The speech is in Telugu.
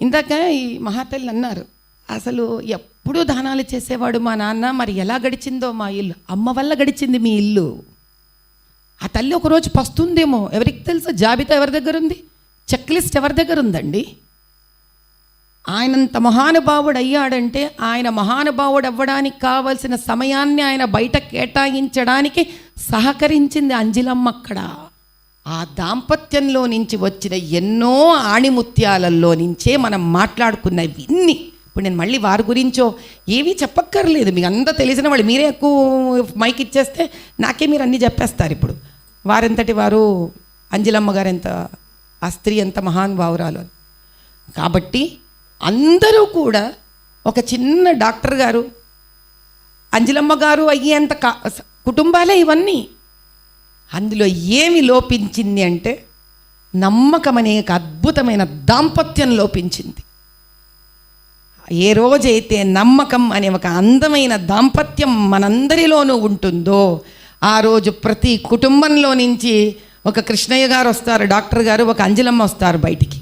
ఇందాక ఈ మహాతల్లి అన్నారు అసలు ఎప్పుడూ దానాలు చేసేవాడు మా నాన్న మరి ఎలా గడిచిందో మా ఇల్లు? అమ్మ వల్ల గడిచింది మీ ఇల్లు. ఆ తల్లి ఒకరోజు పస్తుందేమో ఎవరికి తెలుసు? జాబితా ఎవరి దగ్గర ఉంది చెక్ లిస్ట్ ఎవరి దగ్గర ఉందండి ఆయనంత మహానుభావుడు అయ్యాడంటే ఆయన మహానుభావుడు అవ్వడానికి కావలసిన సమయాన్ని ఆయన బయట కేటాయించడానికి సహకరించింది అంజిలమ్మ అక్కడ. ఆ దాంపత్యంలో నుంచి వచ్చిన ఎన్నో ఆణిముత్యాలలో నుంచే మనం మాట్లాడుకున్నవి ఇన్ని ఇప్పుడు నేను మళ్ళీ వారి గురించో ఏమీ చెప్పక్కర్లేదు. మీకు అంతా తెలిసిన వాళ్ళు మీరే ఎక్కువ మైక్ ఇచ్చేస్తే నాకే మీరు అన్నీ చెప్పేస్తారు ఇప్పుడు. వారెంతటి వారు? అంజలమ్మ గారు ఎంత? ఆ స్త్రీ ఎంత మహానుభావురాలు అని. కాబట్టి అందరూ కూడా ఒక చిన్న డాక్టర్ గారు అంజలమ్మ గారు అయ్యేంత కా కుటుంబాలే ఇవన్నీ. అందులో ఏమి లోపించింది అంటే నమ్మకం అనే ఒక అద్భుతమైన దాంపత్యం లోపించింది. ఏ రోజైతే నమ్మకం అనే ఒక అందమైన దాంపత్యం మనందరిలోనూ ఉంటుందో ఆ రోజు ప్రతి కుటుంబంలో నుంచి ఒక కృష్ణయ్య గారు వస్తారు డాక్టర్ గారు ఒక అంజలమ్మ వస్తారు బయటికి.